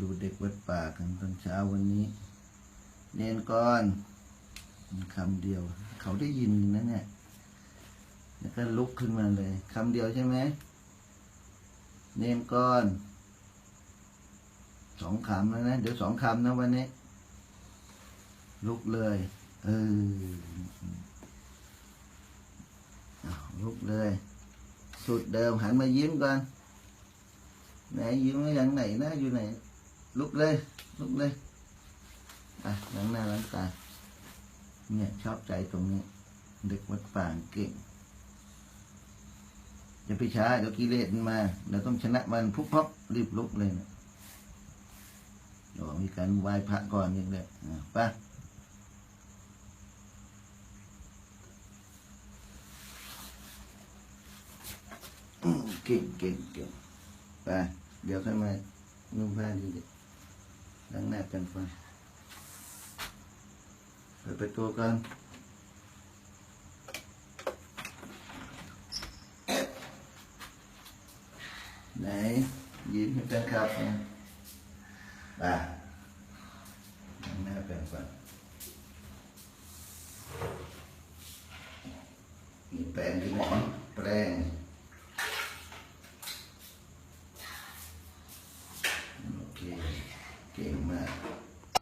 ดูเด็กวัดป่ากันตอนเช้าวันนี้เรียนก่อนคำเดียว เขาได้ยินนะเนี่ยแล้วก็ลุกขึ้นมาเลยคำเดียวใช่ไหมเนมก่อนสองคำแล้วนะเดี๋ยวสองคำนะวันนี้ ลุกเลย เออลุกเลย สุดเดิมหันมายิ้มก่อนไหนยิ้มอย่างไหนนะอยู่ไหน ลุกเลยลุกเลยอะหลังหน้าหลังตาเนี่ยชอบใจตรงนี้ เด็กวัดป่างเก่งอย่าไปช้าเดี๋ยวกิเลสมันมาเราต้องชนะมันพุบพับรีบลุกเลยนะเดี๋ยวมีการไหว้พระก่อนอย่างเดียวอะไปเก่งเก่งเก่งไปเดี๋ยวค่อยมานุ่งผ้าดีเด็ล้างหน้าเป็นฟันเปิดประตูกันไหนยิ้มให้แฟนคลับนะป่าล้างหน้าแปรงฟันมีแปรงที่ไหนแปรง